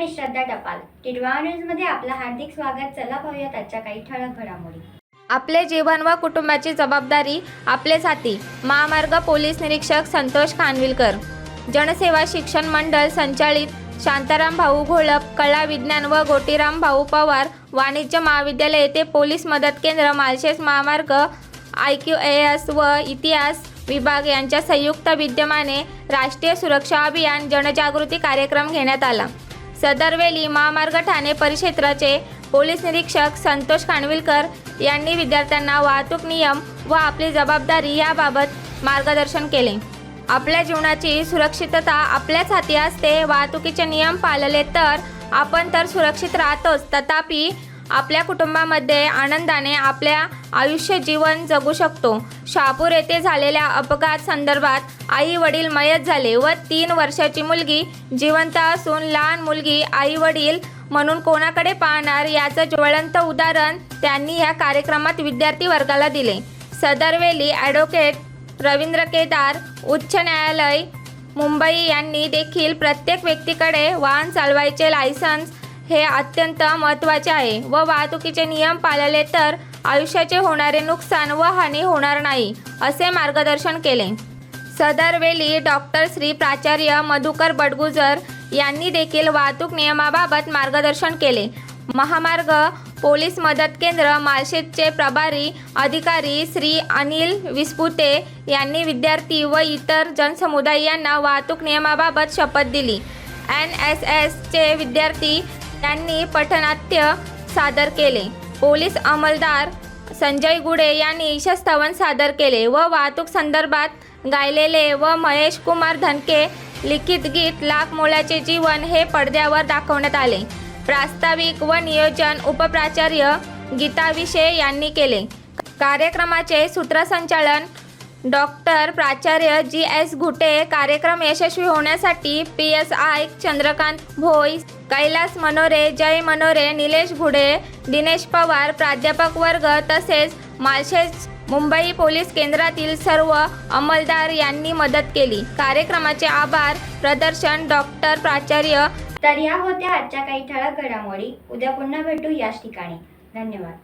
मी श्रद्धा टपाल. टिडवा न्यूजमध्ये आपलं हार्दिक स्वागत. चला पाहूयात आजच्या काही ठळक घडामोडी. आपले जीवन व कुटुंबाची जबाबदारी आपले साथी. महामार्ग पोलीस निरीक्षक संतोष खानविलकर. जनसेवा शिक्षण मंडळ संचालित शांताराम भाऊ घोळप कला विज्ञान व गोटीराम भाऊ पवार वाणिज्य महाविद्यालय येथे पोलीस मदत केंद्र मालशेस महामार्ग आय क्यू ए एस व इतिहास विभाग यांच्या संयुक्त विद्यमाने राष्ट्रीय सुरक्षा अभियान जनजागृती कार्यक्रम घेण्यात आला. सदरवेली महामार्ग ठाणे परिक्षेत्राचे पोलीस निरीक्षक संतोष खानविलकर यांनी विद्यार्थ्यांना वाहतूक नियम व आपली जबाबदारी याबाबत मार्गदर्शन केले. आपल्या जीवनाची सुरक्षितता आपल्याच हाती असते. वाहतुकीचे नियम पाळले तर आपण तर सुरक्षित राहतोच. तथापि आपल्या कुटुंबामध्ये आनंदाने आपल्या आयुष्य जीवन जगू शकतो. शहापूर येथे झालेल्या अपघात संदर्भात आई वडील मयत झाले व तीन वर्षाची मुलगी जिवंत असून लहान मुलगी आई वडील म्हणून कोणाकडे पाहणार याचं ज्वलंत उदाहरण त्यांनी या कार्यक्रमात विद्यार्थी वर्गाला दिले. सदरवेली ॲडव्होकेट रवींद्र केदार उच्च न्यायालय मुंबई यांनी देखील प्रत्येक व्यक्तीकडे वाहन चालवायचे लायसन्स हे अत्यंत महत्त्वाचे आहे. व वाहतुकीचे नियम पाळले तर आयुष्याचे होणारे नुकसान व हानी होणार नाही असे मार्गदर्शन केले. सदरवेली डॉक्टर श्री प्राचार्य मधुकर बडगुजर यांनी देखील वाहतूक नियमाबाबत मार्गदर्शन केले. महामार्ग पोलीस मदत केंद्र माळशेजचे प्रभारी अधिकारी श्री अनिल विस्पुते यांनी विद्यार्थी व इतर जनसमुदाय यांना वाहतूक नियमाबाबत शपथ दिली. एन एस एसचे विद्यार्थी यांनी पठनाट्य सादर केले. पोलीस अंमलदार संजय गुडे यांनी ईशस्तवन सादर केले व वाहतूक संदर्भात गायलेले व महेश कुमार धनके लिखित गीत लाख मोलाचे जीवन हे पडद्यावर दाखवण्यात आले. प्रास्ताविक व नियोजन उपप्राचार्य गीता विषय यांनी केले. कार्यक्रमाचे सूत्रसंचालन डॉक्टर प्राचार्य जी एस घुटे. कार्यक्रम यशस्वी होण्यासाठी P S I Chandrakant Bhoi Kailas Manore Jay Manore Nilesh Ghude Dinesh Pawar प्राध्यापक वर्ग तसेच माळशेज मुंबई पोलीस केंद्रातील सर्व अंमलदार यांनी मदत केली. कार्यक्रमाचे आभार प्रदर्शन डॉक्टर प्राचार्य. तर या होत्या आजच्या काही ठळक घडामोडी. उद्या पुन्हा भेटू याच ठिकाणी. धन्यवाद.